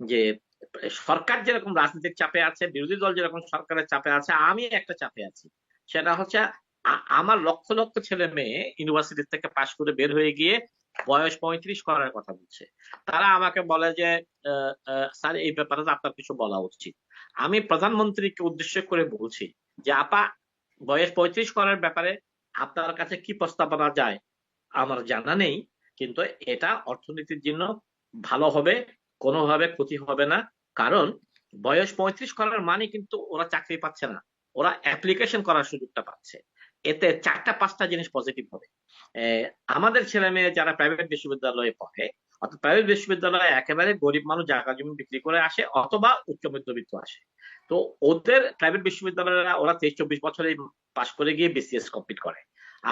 যে সরকার যেরকম রাজনীতির চাপে আছে, বিরোধী দল যেরকম সরকারের চাপে আছে, আমি একটা চাপে আছি। সেটা হচ্ছে আমার লক্ষ লক্ষ ছেলে মেয়ে ইউনিভার্সিটি থেকে পাশ করে বের হয়ে গিয়ে বয়স পঁয়ত্রিশ করার কথা বলছে। তারা আমাকে বলে যে স্যার, এই ব্যাপারে আপনার কিছু বলা উচিত। আমি প্রধানমন্ত্রীকে উদ্দেশ্য করে বলছি যে, আপা, বয়স পঁয়ত্রিশ করার ব্যাপারে আপনার কাছে কি প্রস্তাবনা যায়? আমার জানা নেই, কিন্তু এটা অর্থনীতির জন্য ভালো হবে। কোনোভাবে ক্ষতি হবে না। কারণ বয়স পঁয়ত্রিশ করার মানে কিন্তু ওরা চাকরি পাচ্ছে না। ওরা অ্যাপ্লিকেশন করার সুযোগটা পাচ্ছে। এতে চারটা, পাঁচটা জিনিস পজিটিভ হবে। আমাদের ছেলে মেয়ে যারা প্রাইভেট বিশ্ববিদ্যালয়ে পড়ে, অর্থাৎ প্রাইভেট বিশ্ববিদ্যালয়ে একেবারে গরিব মানুষ জায়গা জমি বিক্রি করে আসে অথবা উচ্চ মধ্যবিত্ত আসে। তো ওদের প্রাইভেট বিশ্ববিদ্যালয়রা ওরা তেইশ, চব্বিশ বছরে পাশ করে গিয়ে বিসিএস কমপ্লিট করে।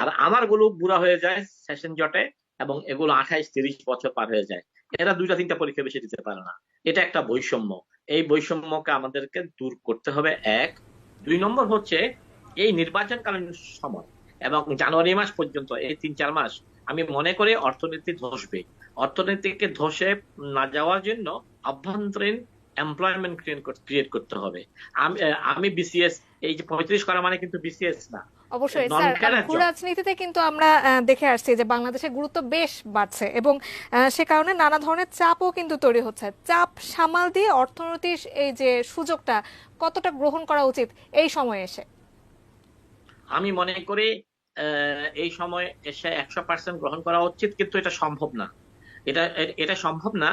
আর আমারগুলো বুড়া হয়ে যায় সেশন জটে। এবং এগুলো আঠাইশ, তিরিশ বছর পার হয়ে যায়। এরা দুইটা, তিনটা পরীক্ষা বেশি দিতে পারে না। এটা একটা বৈষম্য। এই বৈষম্যকে আমাদেরকে দূর করতে হবে, এক। দুই নম্বর হচ্ছে, এই নির্বাচনকালীন সময় এবং জানুয়ারি মাস পর্যন্ত, এই তিন, চার মাস, আমি মনে করি অর্থনীতি ধসবে। অর্থনীতিকে ধসে না যাওয়ার জন্য অভ্যন্তরীণ এমপ্লয়মেন্ট ক্রিয়েট করতে হবে। আমি আমি বিসিএস এই যে পঁয়ত্রিশ করা মানে কিন্তু বিসিএস না। অবশ্যই স্যার ভূ রাজনীতিতে কিন্তু আমরা দেখে আসছি যে বাংলাদেশের গুরুত্ব বেশ বাড়ছে এবং সে কারণে নানা ধরনের চাপও কিন্তু তৈরি হচ্ছে। চাপ সামাল দিয়ে অর্থনীতির এই যে সুযোগটা কতটা গ্রহণ করা উচিত এই সময়ে এসে? আমি মনে করি এই সময় এসে একশো পার্সেন্ট গ্রহণ করা উচিত কিন্তু এটা সম্ভব না। এটা এটা সম্ভব না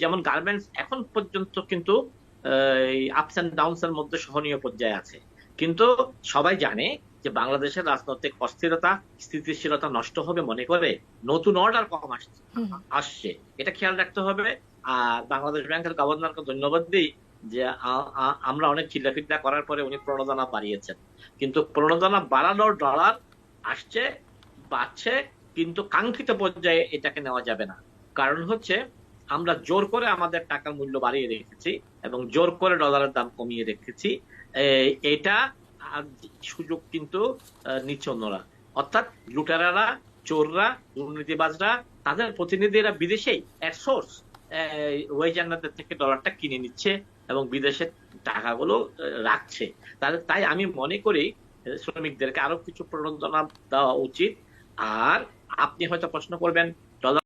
যেমন গার্মেন্টস এখন পর্যন্ত কিন্তু আপস এন্ড ডাউনস এর মধ্যে সহনীয় পর্যায়ে আছে। কিন্তু সবাই জানে যে বাংলাদেশের রাজনৈতিক অস্থিরতা স্থিতিশীলতা নষ্ট হবে মনে করে নতুন অর্ডার কম আসছে আসছে। এটা খেয়াল রাখতে হবে। আর বাংলাদেশ ব্যাংকের গভর্নরকে ধন্যবাদ দিই যে আমরা অনেক চিল্লাফিল্লা করার পরে উনি প্রণোদনা বাড়িয়েছেন। কিন্তু প্রণোদনা বাড়ানোর ডলার আসছে বাড়ছে কিন্তু কাঙ্ক্ষিত পর্যায়ে এটাকে নেওয়া যাবে না। কারণ হচ্ছে আমরা জোর করে আমাদের টাকার মূল্য বাড়িয়ে রেখেছি এবং জোর করে ডলারের দাম কমিয়ে রেখেছি। এটা সুযোগ কিন্তু নিচ্ছে অন্যরা অর্থাৎ লুটেরারা, চোররা, দুর্নীতিবাজরা, তাদের প্রতিনিধিরা বিদেশেই এর সোর্স ওই জান্নাতের থেকে ডলারটা কিনে নিচ্ছে এবং বিদেশের টাকাগুলো রাখছে। তাহলে তাই আমি মনে করি শ্রমিকদেরকে আরও কিছু প্রণোদনা দেওয়া উচিত। আর আপনি হয়তো প্রশ্ন করবেন